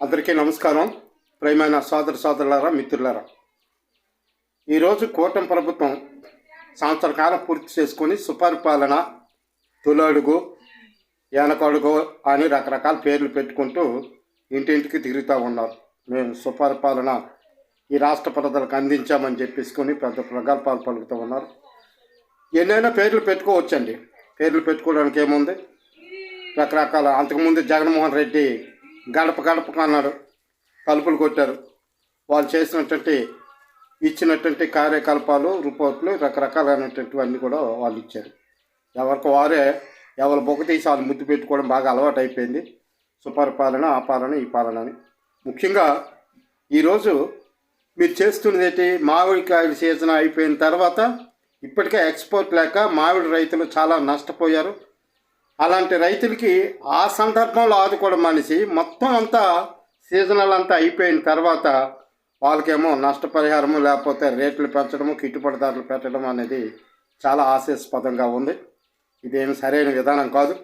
అందరికీ నమస్కారం. ప్రియమైన సోదర సోదరులారా మిత్రులారా. ఈరోజు కూటమి ప్రభుత్వం సంవత్సర కాలం పూర్తి చేసుకొని సుపరిపాలన తొలడుగు వెనకడుగు అని రకరకాల పేర్లు పెట్టుకుంటూ ఇంటింటికి తిరుగుతూ ఉన్నారు. మేము సుపరిపాలన ఈ రాష్ట్ర ప్రజలకు అందించామని చెప్పేసుకొని పెద్ద ప్రగల్భాలు పలుకుతూ ఉన్నారు. ఎన్నైనా పేర్లు పెట్టుకోవచ్చండి. పేర్లు పెట్టుకోవడానికి ఏముంది? రకరకాల అంతకుముందు జగన్మోహన్ రెడ్డి గడప గడపకు అన్నాడు తలుపులు కొట్టారు. వాళ్ళు చేసినటువంటి ఇచ్చినటువంటి కార్యకలాపాలు రిపోర్ట్లు రకరకాలైనటువంటివన్నీ కూడా వాళ్ళు ఇచ్చారు. ఎవరికి వారే ఎవరు బొక్క తీసి వాళ్ళు ముద్దు పెట్టుకోవడం బాగా అలవాటు అయిపోయింది సుపరిపాలన ఆ పాలన ఈ పాలన అని. ముఖ్యంగా ఈరోజు మీరు చేస్తున్నది ఏంటి? మామిడికాయల సీజన్ అయిపోయిన తర్వాత ఇప్పటికే ఎక్స్పోర్ట్ లేక మామిడి రైతులు చాలా నష్టపోయారు. అలాంటి రైతులకి ఆ సందర్భంలో ఆదుకోవడం మనిషి మొత్తం అంతా సీజనల్ అంతా అయిపోయిన తర్వాత వాళ్ళకేమో నష్టపరిహారము లేకపోతే రేట్లు పెంచడము గిట్టుబాటు ధరలు పెట్టడం అనేది చాలా ఆశాస్పదంగా ఉంది. ఇదేమి సరైన విధానం కాదు.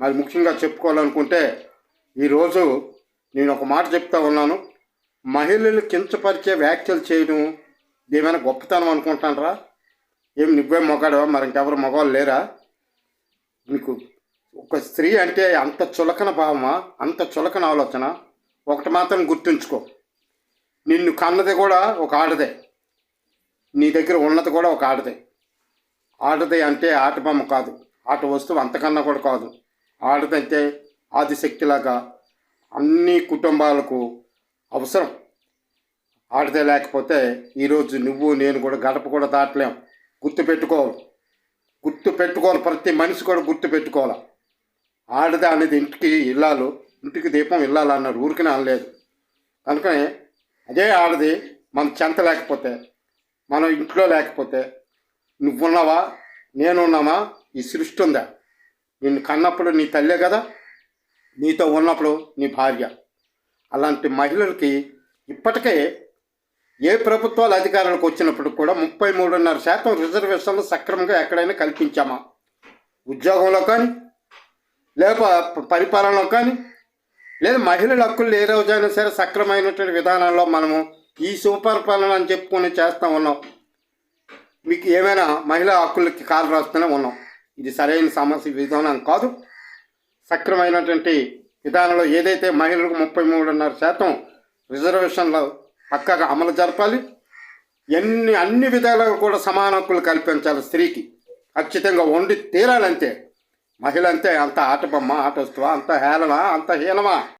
మరి ముఖ్యంగా చెప్పుకోవాలనుకుంటే ఈరోజు నేను ఒక మాట చెప్తా ఉన్నాను. మహిళలు కించపరిచే వ్యాఖ్యలు చేయడం ఏమైనా గొప్పతనం అనుకుంటానరా? ఏం నువ్వే మొగాడవా? మరి ఇంకెవరు మగవాళ్ళు లేరా? నీకు ఒక స్త్రీ అంటే అంత చులకన భావమా? అంత చులకన ఆలోచన? ఒకటి మాత్రం గుర్తుంచుకో. నిన్ను కన్నది కూడా ఒక ఆడదే. నీ దగ్గర ఉన్నది కూడా ఒక ఆడదే. ఆడదే అంటే ఆట బొమ్మ కాదు. ఆట వస్తువు అంతకన్నా కూడా కాదు. ఆడదంటే ఆదిశక్తిలాగా అన్ని కుటుంబాలకు అవసరం. ఆడదే లేకపోతే ఈరోజు నువ్వు నేను కూడా గడప కూడా దాటలేం. గుర్తుపెట్టుకోవాలి గుర్తు పెట్టుకోవాలి. ప్రతి మనిషి కూడా గుర్తు పెట్టుకోవాలి? ఆడది అనేది ఇంటికి ఇల్లాలు ఇంటికి దీపం ఇల్లాలు అన్నారు ఊరికనే అనలేదు. కనుకనే అదే ఆడది మన చెంత లేకపోతే మనం ఇంట్లో లేకపోతే నువ్వున్నావా? నేనున్నామా? ఈ సృష్టి ఉందా? నిన్ను కన్నప్పుడు నీ తల్లే కదా? నీతో ఉన్నప్పుడు నీ భార్య. అలాంటి మహిళలకి ఇప్పటికే ఏ ప్రభుత్వాలు అధికారానికి వచ్చినప్పుడు కూడా ముప్పై మూడున్నర శాతం రిజర్వేషన్లు సక్రమంగా ఎక్కడైనా కల్పించామా? ఉద్యోగంలో కానీ లేక పరిపాలనలో కానీ లేదా మహిళల హక్కులు ఏ రోజైనా సరే సక్రమైనటువంటి విధానంలో మనము ఈ సుపరిపాలన అని చెప్పుకొని చేస్తూ ఉన్నాం. మీకు ఏమైనా మహిళా హక్కులకి కాలు రాస్తూనే ఉన్నాం. ఇది సరైన సమస్య విధానం కాదు. సక్రమైనటువంటి విధానంలో ఏదైతే మహిళలకు ముప్పై మూడున్నర శాతం రిజర్వేషన్లు పక్కగా అమలు జరపాలి. ఎన్ని అన్ని విధాలుగా కూడా సమాన హక్కులు కల్పించాలి స్త్రీకి. ఖచ్చితంగా వండి తీరాలంతే. మహిళ అంతే అంత ఆట బొమ్మ ఆట అంత హేళన అంత హీనమా?